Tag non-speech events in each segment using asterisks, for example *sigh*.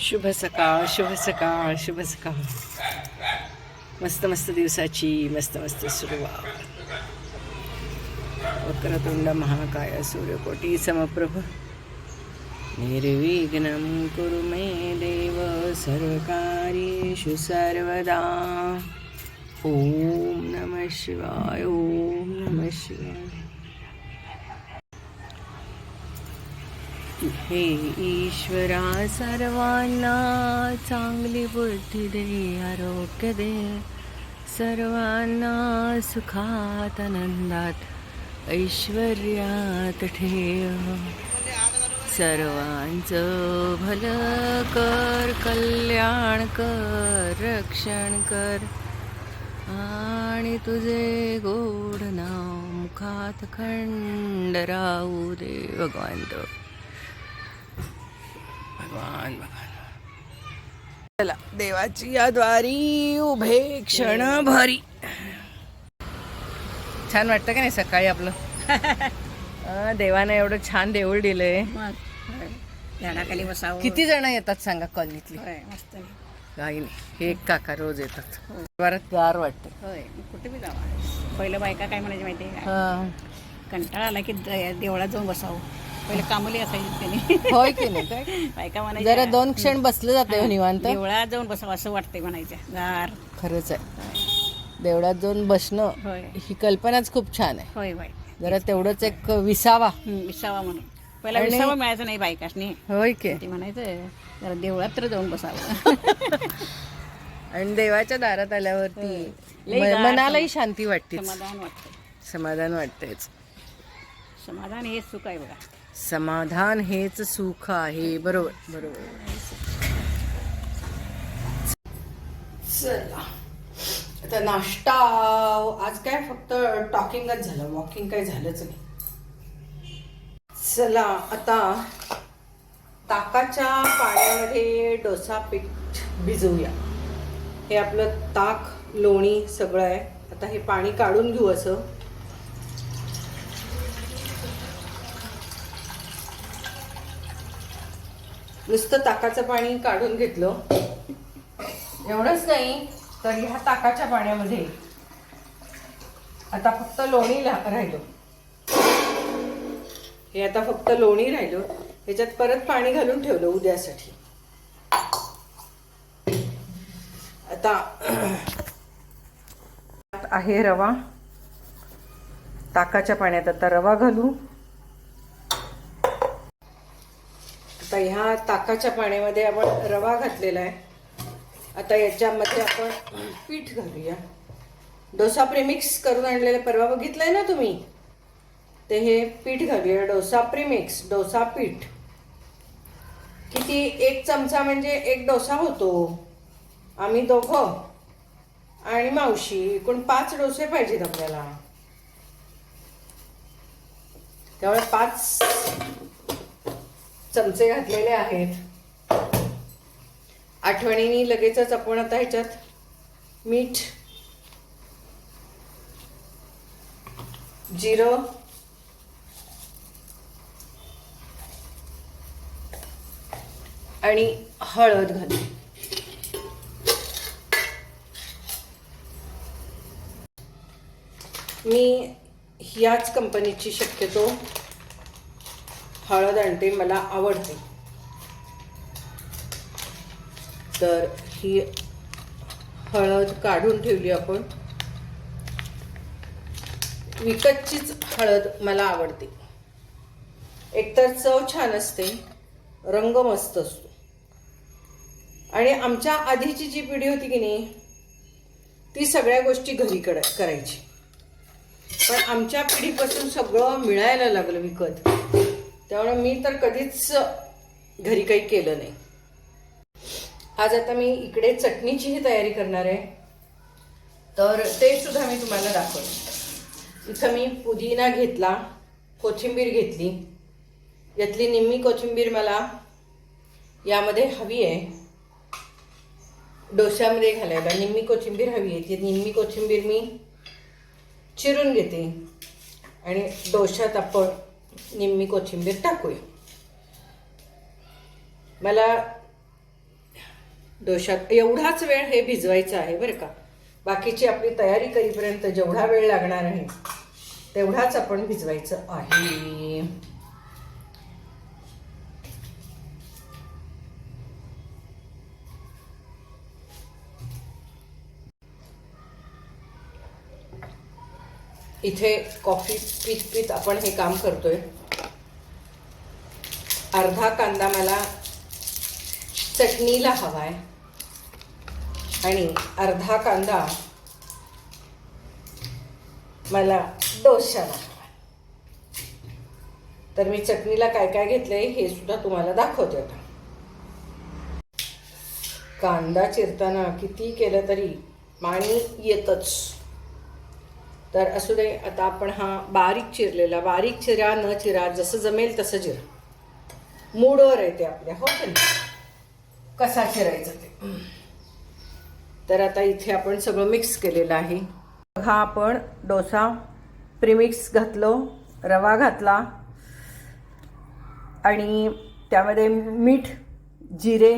शुभ सकाळ शुभ सकाळ शुभ सकाळ. मस्त मस्त दिवसाची मस्त मस्त सुरुवात. वक्रतुंड महाकाय सूर्यकोटी समप्रभ. निर्विघ्नं कुरु मे देव सर्वकार्येषु सर्वदा. ॐ नमः शिवाय ॐ नमः शिवाय. हे ईश्वरा सर्वांना चांगली बुद्धी दे आरोग्य दे. सर्वांना सुखात आनंदात ऐश्वर्यात ठेव. सर्वांचं भलं कर कल्याण कर रक्षण कर. आणि तुझे गोड नाव मुखात खंड राहू दे भगवंत भगवान भगवान. चला देवाची या द्वारी उभे क्षण भरी. छान वाटतं का नाही सकाळी आपलं? *laughs* अं, देवानं एवढं छान देऊळ दिलंय. झाडाखाली बसावं. किती जण येतात सांगा कॉलनीतली? होय मस्त काही नाही. हे एक काका रोज येतात. परत प्यार वाटतं. कुठे बी जावा. पहिलं बायका काय म्हणायची माहिती हा. कंटाळा आला की देवळात जाऊन बसावं. पहिले कामली असायची त्यांनी. होय की नाही? काय बायका जरा म्हणायच्या दोन क्षण बसलं जातं निवांत. देवळात जाऊन बसावं असं वाटतंय म्हणायच्या. गार. खरंच आहे. देवळात जाऊन बसणं होय. ही कल्पनाच खूप छान आहे. होय होय जरा तेवढंच एक विसावा. हं, विसावा म्हणून. पहिला आणि- विसावा मिळायचा नाही बायकासनी. होय की. ते म्हणायचं जरा देवळात तर जाऊन बसावं. *laughs* आणि देवाच्या दारात आल्यावरती लई म- गार मनालाही शांती वाटते समाधान वाटतंय. समाधान वाटतेच समाधान हे सुख आहे बघा. समाधान हेच सुख आहे. बरोबर बरोबर. चला. आता नाश्ता आज काय फक्त टॉकिंगच झालं वॉकिंग काय झालंच नाही. चला आता ताकाच्या पाण्यामध्ये डोसा पीठ भिजवूया. हे आपलं ताक लोणी सगळं आहे. आता हे पाणी काढून घेऊ असं. नुसतं ताकाचं पाणी काढून घेतलं. एवढंच नाही तर ह्या ताकाच्या पाण्यामध्ये आता फक्त लोणी ला- राहिलं. हे आता फक्त लोणी राहिलं ह्याच्यात परत पाणी घालून ठेवलं उद्यासाठी. आता *clears throat* आहे रवा. ताकाच्या पाण्यात आता रवा घालू. आता ह्या ताकाच्या पाण्यामध्ये आपण रवा घातलेला आहे. आता याच्यामध्ये आपण पीठ घालूया. डोसा प्रीमिक्स करून आणलेलं परवा बघितलंय ना तुम्ही? ते हे पीठ घालूया डोसा प्रीमिक्स डोसा पीठ. किती एक चमचा म्हणजे एक डोसा होतो. आम्ही दोघं आणि मावशी एकूण पाच डोसे पाहिजेत आपल्याला. त्यामुळे पाच चमचे घातलेले आहेत. आठवणीने लगेचच आपण आता ह्याच्यात मीठ जिरं आणि हळद घालू मी ह्याच कंपनीची शक्यतो हळद आणते मला आवडते. तर ही हळद काढून ठेवली आपण. विकतचीच हळद मला आवडते. एकतर चव छान असते रंग मस्त असतो. आणि आमच्या आधीची जी पिढी होती की नाही ती सगळ्या गोष्टी घरी कड करायची. पण आमच्या पिढीपासून सगळं मिळायला लागलं विकत. त्यामुळे मी तर कधीच घरी काही केलं नाही. आज आता मी इकडे चटणीचीही तयारी करणार आहे. तर ते सुद्धा मी तुम्हाला दाखवते इथं मी पुदिना घेतला कोथिंबीर घेतली. यातली निम्मी कोथिंबीर मला यामध्ये हवी आहे. डोश्यामध्ये घालायला निम्मी कोथिंबीर हवी आहे. ती निम्मी कोथिंबीर मी चिरून घेते. आणि डोशात आपण निम्मी कोथिंबीर टाकूया. मला डोशात एवढाच वेळ हे भिजवायचं आहे बरं का. बाकीची आपली तयारी करीपर्यंत जेवढा वेळ लागणार आहे तेवढाच आपण भिजवायचं आहे. इथे कॉफी पीत पीत आपण हे काम करतोय. अर्धा कांदा मला चटणीला हवा आहे आणि अर्धा कांदा मला डोशाला तर मी चटणीला काय काय घेतलंय हे सुद्धा तुम्हाला दाखवते आता. कांदा चिरताना किती केलं तरी पाणी येतच. तर असू दे आता आपण हा बारीक चिरलेला बारीक चिरा न चिरा जसं जमेल तसं चिरा. मूडवर येते आपल्या हो कसा चिरायचा ते? तर आता इथे आपण सगळं मिक्स केलेलं आहे. हा आपण डोसा प्रीमिक्स घातलो रवा घातला आणि त्यामध्ये मीठ जिरे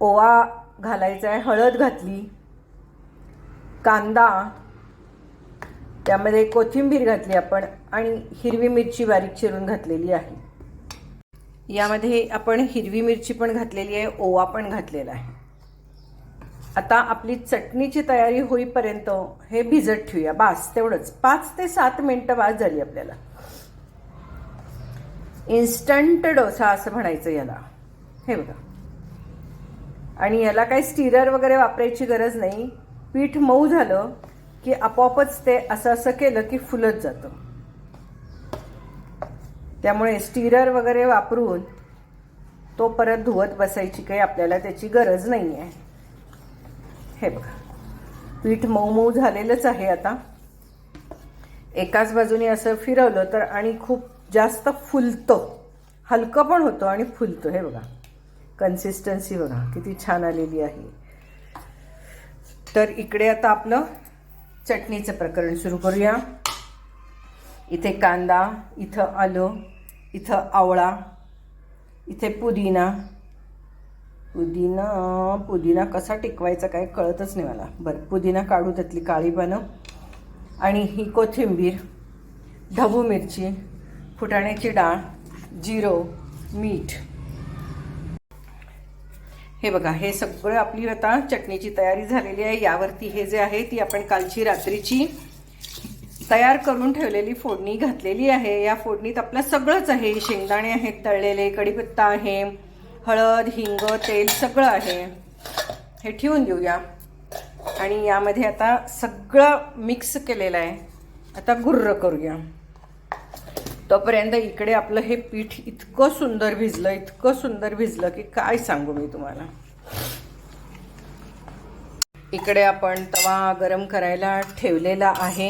ओवा घालायचा आहे हळद घातली कांदा त्यामध्ये कोथिंबीर घातली आपण आणि हिरवी मिरची बारीक चिरून घातलेली आहे. यामध्ये आपण हिरवी मिरची पण घातलेली आहे ओवा पण घातलेला आहे. आता आपली चटणीची तयारी होईपर्यंत हे भिजत ठेवूया. बास तेवढंच. पाच ते सात मिनटं बाद झाली आपल्याला. इन्स्टंट डोसा असं म्हणायचं याला. हे बघा. आणि याला काही स्टिरर वगैरे वापरायची गरज नाही. पीठ मऊ झालं की आपोआपच ते असं असं केलं की फुलत जातं. त्यामुळे स्टिरर वगैरे वापरून तो परत धुवत बसायची काही आपल्याला त्याची गरज नाही आहे. हे बघा. पीठ मऊ मऊ झालेलंच आहे आता. एकाच बाजूने असं फिरवलं तर आणि खूप जास्त फुलतं. हलकं पण होतं आणि फुलतं. हे बघा. कन्सिस्टन्सी बघा. किती छान आलेली आहे. तर इकडे आता आपलं चटणीचं प्रकरण सुरू करूया. इथे कांदा इथं आलं इथं आवळा इथे पुदिना. पुदिना पुदिना कसा टिकवायचा काय कळतच नाही मला. बरं पुदिना काढू त्यातली काळी पानं आणि ही कोथिंबीर ढबू मिरची फुटाण्याची डाळ जिरो मीठ. हे बघा हे सगळं आपली आता चटणीची तयारी झालेली आहे. यावरती हे जे आहे ती आपण कालची रात्रीची तयार करून ठेवलेली फोडणी घातलेली आहे. या फोडणीत आपलं सगळंच आहे. शेंगदाणे आहेत तळलेले कढीपत्ता आहे हळद हिंग तेल सगळं आहे. हे ठेवून देऊया. आणि यामध्ये आता सगळं मिक्स केलेलं आहे. आता गुर्र करूया. तोपर्यंत इकडे आपलं हे पीठ इतकं सुंदर भिजलं इतकं सुंदर भिजलं की काय सांगू मी तुम्हाला? इकडे आपण तवा गरम करायला ठेवलेला आहे.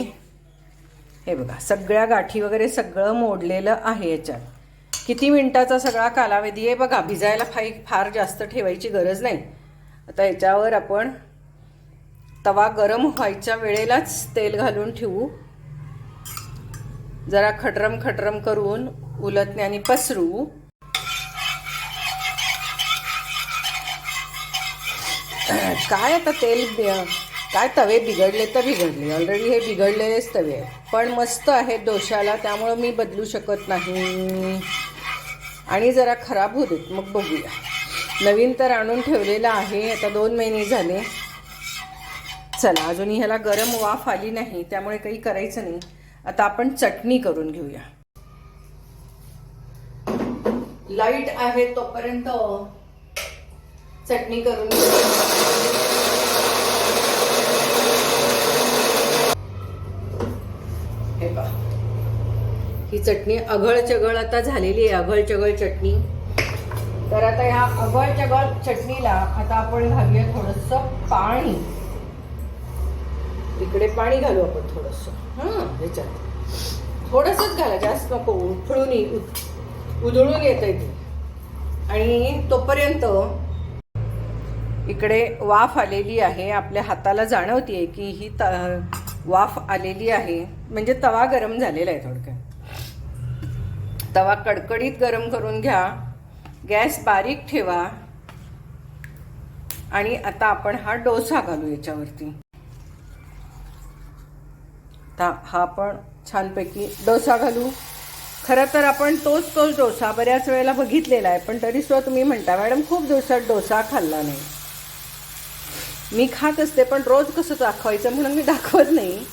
हे बघा सगळ्या गाठी वगैरे सगळं मोडलेलं आहे याच्यात. किती मिनटाचा सगळा कालावधी आहे बघा भिजायला फाई फार जास्त ठेवायची गरज नाही. आता याच्यावर आपण तवा गरम व्हायच्या वेळेलाच तेल घालून ठेवू. जरा खटरम खटरम करून उलटण्याने पसरू. काय आता तेल काय तवे बिघडले तर बिघडले. ऑलरेडी हे बिघडलेलेच तवे आहेत. पण मस्त आहेत दोशाला त्यामुळं मी बदलू शकत नाही. आणि जरा खराब होऊ देत. मग बघूया. नवीन तर आणून ठेवलेलं आहे. आता दोन महिने झाले. चला अजूनही ह्याला गरम वाफ आली नाही त्यामुळे काही करायचं नाही. आता आपण चटणी करून घेऊया. लाइट आहे तोपर्यंत चटणी करून हे पहा. ही चटणी अघळ चघळ आता झालेली आहे अघळ चघळ चटणी. तर आता ह्या अघळ चघळ चटणीला आता आपण घालूया थोडस पाणी. इकडे पाणी घालू आपण थोडस. हा ह्याच्यात. थोडंसंच घाला जास्त नको उफळून उधळून येत ती. आणि तोपर्यंत इकडे वाफ आलेली आहे आपल्या हाताला जाणवते की ही त वाफ आलेली आहे. म्हणजे तवा गरम झालेला आहे थोडक्यात. तवा कडकडीत गरम करून घ्या गॅस बारीक ठेवा आणि आता आपण हा डोसा घालू याच्यावरती. आता हा आपण छानपैकी डोसा घालू. खरं तर आपण तोच तोच डोसा बऱ्याच वेळेला बघितलेला आहे पण तरी सुद्धा तुम्ही म्हणता मॅडम खूप दिवसात डोसा खाल्ला नाही. मी खात असते पण रोज कसं दाखवायचं म्हणून मी दाखवत नाही.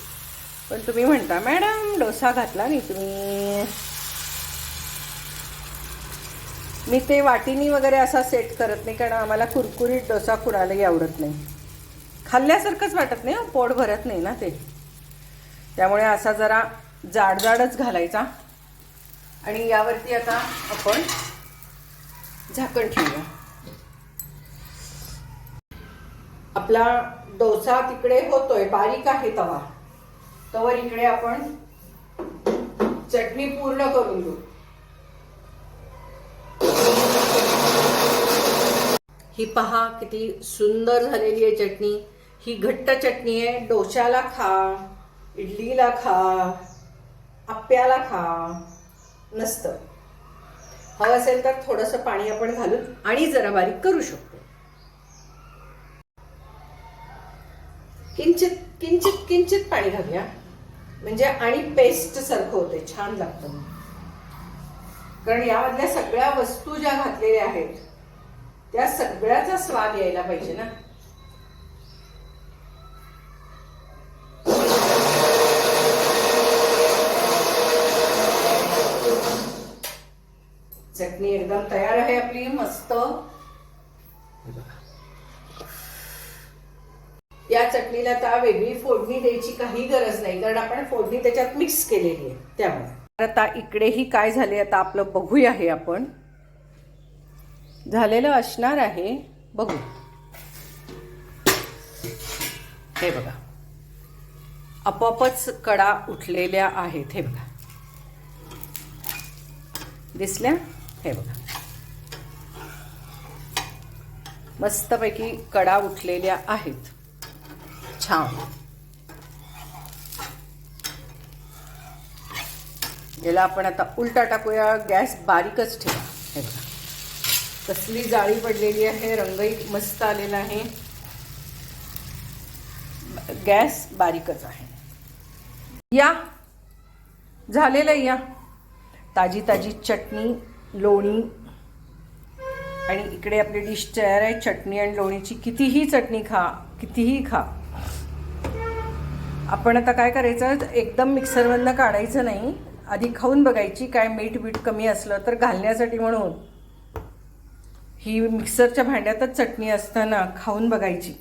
पण तुम्ही म्हणता मॅडम डोसा घातला नाही तुम्ही. मी ते वाटीनी वगैरे असा सेट करत नाही कारण आम्हाला कुरकुरीत डोसा कुणालाही आवडत नाही. खाल्ल्यासारखंच वाटत नाही पोट भरत नाही ना ते. त्यामुळे असा जरा जाडजाडच घालायचा. आणि यावरती आता आपण झाकण ठेवूया. आपला डोसा तिकडे होतोय बारीक आहे तवा. तवर इकडे आपण चटणी पूर्ण करून घेऊ. ही पहा किती सुंदर झालेली आहे चटणी. ही घट्ट चटणी आहे. डोशाला खा. इडलीला खा आप्याला खा नसतं. हवं असेल तर थोडंसं पाणी आपण घालून आणि जरा बारीक करू शकतो. किंचित किंचित किंचित पाणी घालूया. म्हणजे आणि पेस्ट सारखं होते छान लागतं कारण यामधल्या सगळ्या वस्तू ज्या घातलेल्या आहेत त्या सगळ्याचा स्वाद यायला पाहिजे ना चटणी एकदम तयार आहे आपली मस्त या चटणीला आता वेगळी फोडणी द्यायची काही गरज नाही कारण आपण फोडणी त्याच्यात मिक्स केलेली आहे त्यामुळे आता इकडेही काय झाले आता आपलं बघूया हे आपण. झालेलं असणार आहे बघू. हे बघा. आपोआपच कडा उठलेल्या आहेत हे बघा. दिसल्या? हे बघा. मस्तपैकी कडा उठलेल्या आहेत. छान. याला आपण आता उलटा टाकूया. गॅस बारीकच ठेवा. हे कसली जाळी पडलेली आहे. रंगही मस्त आलेला आहे. गॅस बारीकच आहे. या. झालेलं या. ताजी ताजी चटणी लोणी आणि इकडे आपली डिश तयार आहे चटणी आणि लोणीची. कितीही चटणी खा कितीही खा. आपण आता काय करायचं एकदम मिक्सरमधनं काढायचं नाही. आधी खाऊन बघायची काय मीठ बीठ कमी असलं तर घालण्यासाठी म्हणून. ही मिक्सरच्या भांड्यातच चटणी असताना खाऊन बघायची.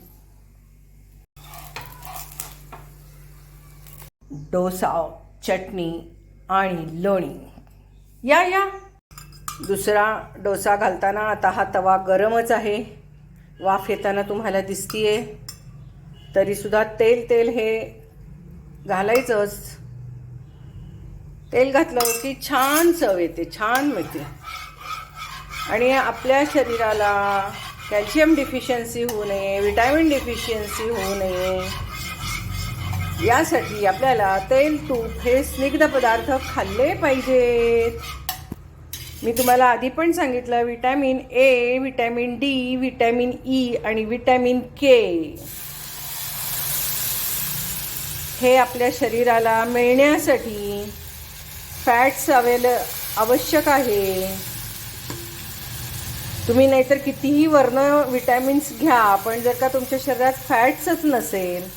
डोसा चटणी आणि लोणी. या या. दुसरा डोसा घालताना आता हा तवा गरमच आहे. वाफ येताना तुम्हाला दिसतीये. तरीसुद्धा तेल तेल हे घालायचंच. तेल घातलं की छान चव येते छान मिळते. आणि आपल्या शरीराला कॅल्शियम डिफिशियन्सी होऊ नये विटॅमिन डिफिशियन्सी होऊ नये यासाठी आपल्याला तेल तूप हे स्निग्ध पदार्थ खाल्ले पाहिजेत. मी तुम्हाला आधी पण सांगितलं vitamin A vitamin D vitamin E e आणि विटॅमिन के हे आपल्या शरीराला मिळण्यासाठी फॅट्स अवेल आवश्यक आहे. तुम्ही नाहीतर कितीही वर्ण विटॅमिन्स घ्या पण जर का तुमच्या शरीरात फॅट्सच नसेल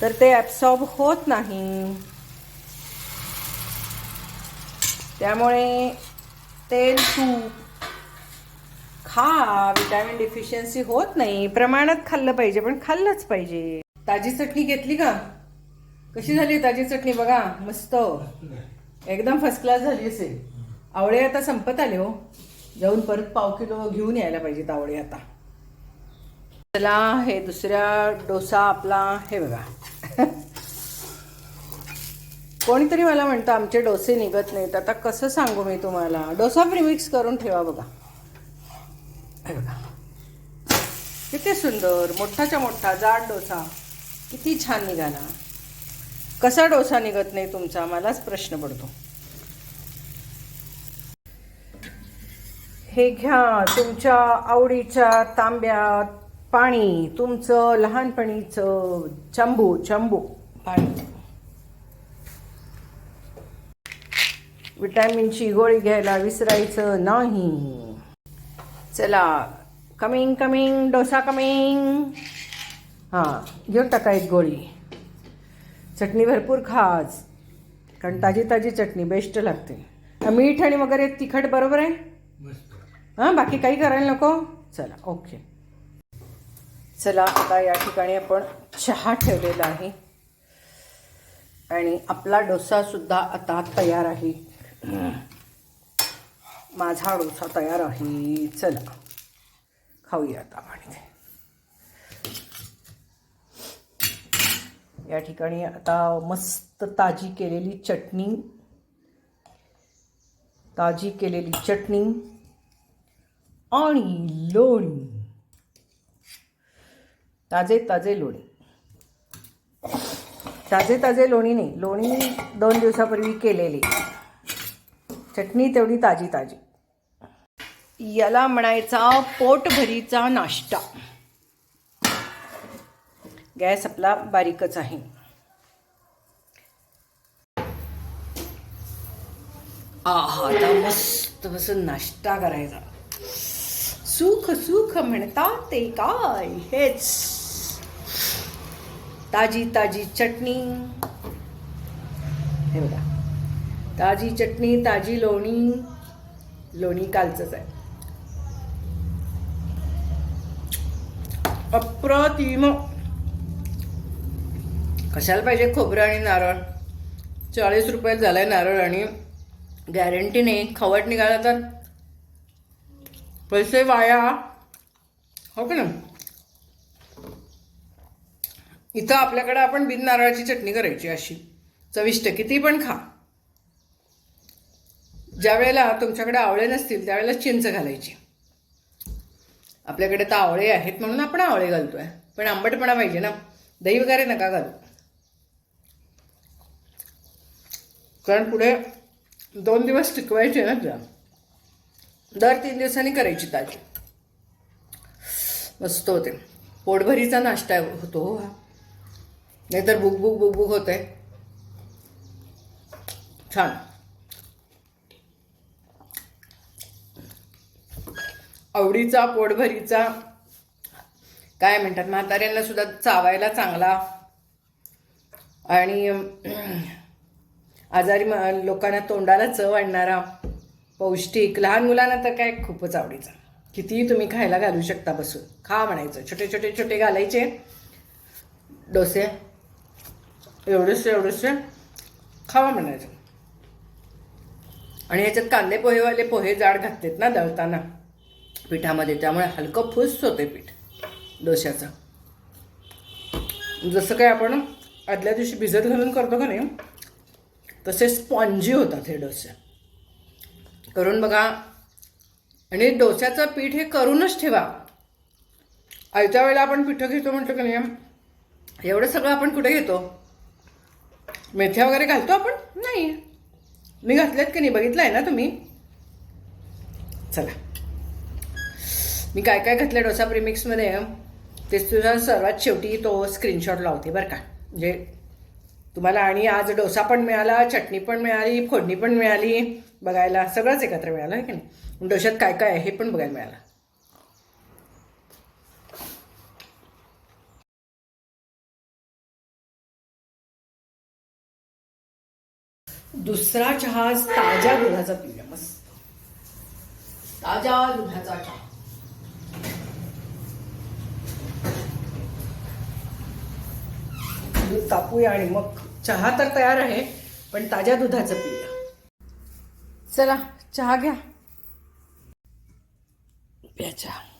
तर ते ॲब्सॉर्ब होत नाही. त्यामुळे तेल तूप. खा विटॅमिन डिफिशियन्सी होत नाही. प्रमाणात खाल्लं पाहिजे पण खाल्लंच पाहिजे. ताजी चटणी घेतली का? कशी झाली ताजी चटणी? बघा मस्त. एकदम फर्स्ट क्लास झाली असेल. आवळे आता संपत आले हो. जाऊन परत पाव किलो घेऊन यायला पाहिजेत आवळे आता. चला हे दुसऱ्या डोसा आपला हे बघा. *laughs* कोणीतरी मला म्हणतं आमचे डोसे निघत नाहीत. आता कसं सांगू मी तुम्हाला? डोसा प्रिमिक्स करून ठेवा बघा. बघा. किती सुंदर मोठाच्या मोठा जाड डोसा. किती छान निघाला. कसा डोसा निघत नाही तुमचा? मलाच प्रश्न पडतो. हे घ्या तुमच्या आवडीच्या तांब्यात पाणी तुमचं लहानपणीचं चंबू चंबू. पाणी. विटॅमिनची गोळी घ्यायला विसरायचं नाही. चला कमिंग कमिंग डोसा कमिंग हां घेऊन टाका एक गोळी. चटणी भरपूर खाच कारण ताजी ताजी चटणी बेस्ट लागते. मीठ आणि वगैरे तिखट बरोबर आहे? हां बाकी काही करायला नको? चला ओके चला आता या ठिकाणी आपण चहा ठेवलेला आहे. आणि आपला डोसा सुद्धा आता तयार आहे. माझा डोसा तयार आहे. चला खाऊया आता पाणी या ठिकाणी आता मस्त ताजी केलेली चटणी. ताजी केलेली चटणी आणि लोणी. ताजे ताजे लोणी. ताजे ताजे लोणी नाही लोणी दोन दिवसापूर्वी केलेली. चटणी तेवढी ताजी ताजी. याला म्हणायचा पोटभरीचा नाश्ता. गॅस आपला बारीकच आहे. आहा आता मस्त बसून नाश्ता करायचा. सुख सुख म्हणतात ते काय? हेच. ताजी ताजी चटणी. हे बघा. ताजी चटणी ताजी लोणी. लोणी कालचंच आहे. अप्रतिम. कशाला पाहिजे खोबरं आणि नारळ? चाळीस रुपयात झालाय नारळ आणि गॅरंटी नाही. खवट निघाला तर? पैसे वाया. हो का ना इथं आपल्याकडे आपण बिन नारळाची चटणी करायची अशी. चविष्ट. किती पण खा. ज्या वेळेला तुमच्याकडे आवळे नसतील त्यावेळेला चिंच घालायची. आपल्याकडे तर आवळे आहेत म्हणून आपण आवळे घालतोय. पण आंबटपणा पाहिजे ना. दही वगैरे नका घालू. कारण पुढे दोन दिवस टिकवायचे ना तुला. दर तीन दिवसांनी करायची ताजी. मस्त होते. पोटभरीचा नाश्ता होतो हो हा. नाहीतर बुक बुक बुक बुक होते. छान. आवडीचा पोटभरीचा काय म्हणतात म्हाताऱ्यांना सुद्धा चावायला चांगला. आणि आजारी म- लोकांना तोंडाला चव आणणारा पौष्टिक लहान मुलांना तर काय खूपच आवडीचा. कितीही तुम्ही खायला घालू शकता बसून. खा म्हणायचं. छोटे छोटे छोटे घालायचे. डोसे. एवढेसे एवढेसे. खावा म्हणायचं. आणि ह्याच्यात कांदे पोहेवाले पोहे जाड घातलेत ना दळताना. पिठामध्ये त्यामुळे हलकं फुस होते पीठ. डोश्याचं. जसं काय आपण आदल्या दिवशी भिजत घालून करतो का नाही तसे स्पॉन्जी होतात हे डोसे. करून बघा. आणि डोस्याचं पीठ हे करूनच ठेवा. आयत्या वेळेला आपण पिठं घेतो म्हटलं का नाही एवढं सगळं आपण कुठे घेतो? मेथ्या वगैरे घालतो आपण? नाही. मी घातल्यात की नाही? बघितलं आहे ना तुम्ही? चला. मी काय काय घातलं डोसा प्रिमिक्समध्ये तेच तुझा सर्वात शेवटी तो स्क्रीनशॉट लावते बरं का. म्हणजे तुम्हाला आणि आज डोसा पण मिळाला चटणी पण मिळाली फोडणी पण मिळाली बघायला सगळंच एकत्र मिळालं आहे की नाही? डोशात काय काय आहे हे पण बघायला मिळालं. दुसरा चहा ताज्या दुधाचा पिऊया मस्त. ताज्या दुधाचा चहा. दूध तापूया आणि मग चहा तर तयार आहे पण ताज्या दुधाचं पिऊया. चला चहा घ्या. प्या चहा.